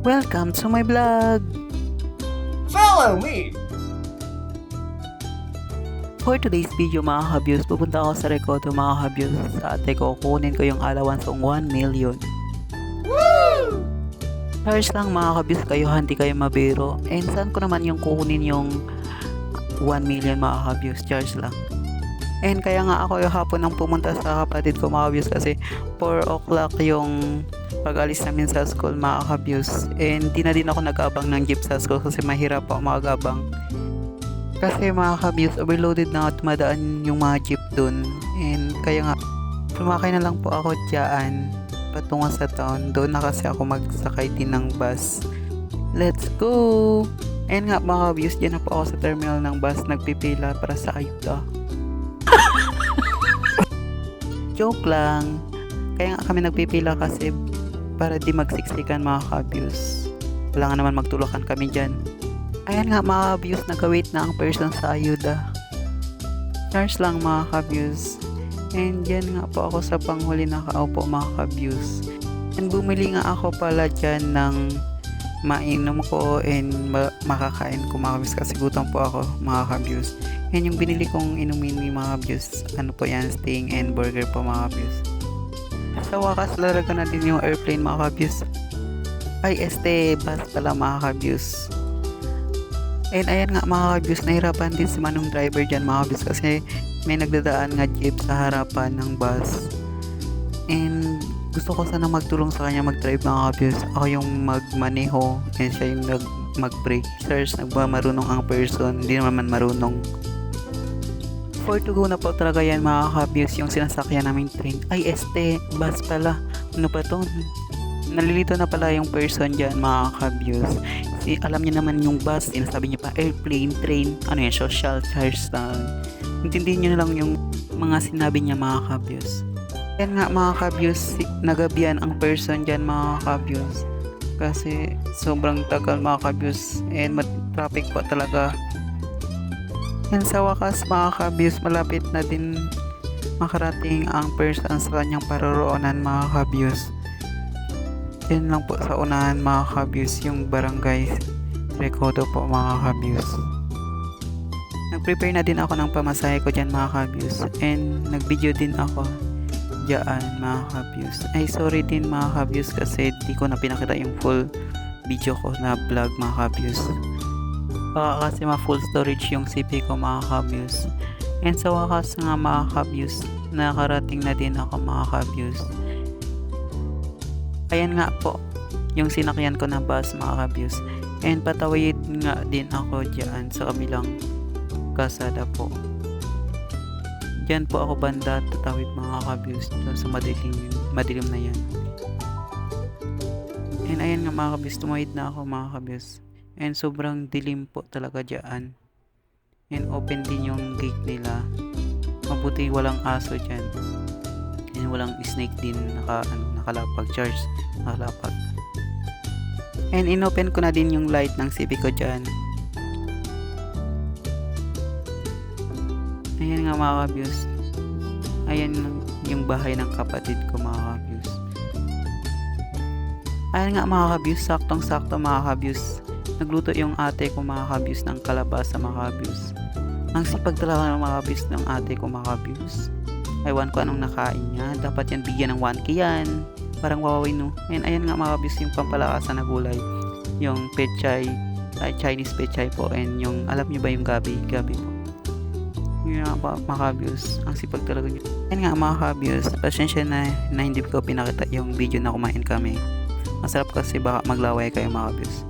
Welcome to my vlog! Follow me! For today's video mga kabiyos, pupunta ako sa Recodo mga kabiyos. Sa ate ko, kunin ko yung allowance ng 1 million. Woo! Charge lang mga kabiyos kayo, hindi kayo mabiro. And saan ko naman yung kukunin yung 1 million mga kabiyos? Charge lang. And kaya nga ako yung hapon nang pumunta sa kapatid ko mga kasi 4 o'clock yung pag-alis namin sa school mga. And di na din ako nag-abang ng jeep sa school kasi mahirap ako mag-abang. Kasi mga kabiyos, overloaded na at madaan yung mga jeep dun. And kaya nga, sumakay na lang po ako dyan patungo sa town. Doon na kasi ako magsakay din ng bus. Let's go! And nga mga kabiyos, dyan na po ako sa terminal ng bus nagpipila para sa ayuda. Joke lang. Kaya nga kami nagpipila kasi para di magsiksikan mga kabiyos. Wala nga naman magtulakan kami dyan. Ayan nga mga kabiyos, nag-wait na ang person sa ayuda. Charge lang mga kabiyos. And yan nga po ako sa panghuli nakaupo mga kabiyos. And bumili nga ako pala dyan ng mainom ko and ma- makakain ko mga kabiyos kasi gutom po ako mga kabiyos. Yan yung binili kong inumin ni mga kabiyos. Ano po yan, sting and burger po mga kabiyos. Sa wakas, laraga na din yung airplane mga kabiyos. Ay, este, bus pala mga kabiyos. And ayan nga mga kabiyos, nahirapan din si manong driver dyan mga kabiyos kasi may nagdadaan nga jeep sa harapan ng bus. And gusto ko sana magtulong sa kanya mag-drive mga kabiyos. Ako yung magmaneho and siya yung nag mag-brake. Sirs, nagba marunong ang person, hindi naman marunong. For to go na po talaga yan mga kabiyos yung sinasakyan namin train. Ay, este, bus pala. Ano pa to? Nalilito na pala yung person dyan mga kabiyos. Si, alam niya naman yung bus, sinasabi niya pa airplane, train, ano yan, social charge na. Intindihin niyo na lang yung mga sinabi niya mga kabiyos. Yan nga mga kabiyos, si- nagabihan ang person dyan mga kabiyos. Kasi sobrang tagal mga kabiyos and traffic pa talaga. Yan sa wakas mga kabiyos, malapit na din makarating ang person sa kanyang paroroonan mga kabiyos. Yan lang po sa unahan mga kabiyos yung barangay Recodo po mga kabiyos. Nag-prepare na din ako ng pamasahe ko dyan mga kabiyos and nag-video din ako dyan mga kabiyos. Ay sorry din mga kabiyos kasi di ko na pinakita yung full video ko na vlog mga kabiyos. Baka kasi ma full storage yung CP ko mga kabiyos. And sa wakas nga mga kabiyos, nakarating na din ako mga kabiyos. Ayan nga po, yung sinakyan ko na bus mga kabiyos. And patawid nga din ako dyan sa kabilang kasada po. Diyan po ako banda tatawid mga kabiyos doon sa madilim, madilim na yan. And ayan nga mga kabiyos, tumawid na ako mga kabiyos. And sobrang dilim po talaga dyan. And open din yung gate nila. Mabuti walang aso dyan. And walang snake din naka, ano, nakalapag charge nakalapag. And inopen ko na din yung light ng CB ko dyan. Ayan nga mga kabiyos. Ayan yung bahay ng kapatid ko mga kabiyos. Ayan nga mga kabiyos, saktong sakto mga kabiyos. Nagluto yung ate ko mga kabiyos ng kalabasa mga kabiyos. Ang sipag talaga ng mga kabiyos ng ate ko mga kabiyos. Ewan ko anong nakain niya. Dapat yan bigyan ng 1k yan. Parang wawawin no. And ayan nga mga kabiyos yung pampalakasan na gulay. Yung pechay, ay Chinese pechay po. And yung, alam niyo ba yung gabi? Gabi po. Yun nga pa, mga kabiyos. Ang sipag talaga niyo. Ayan nga mga kabiyos. Pasensya na, na hindi ko pinakita yung video na kumain kami. Masarap kasi baka maglaway kayo mga kabiyos.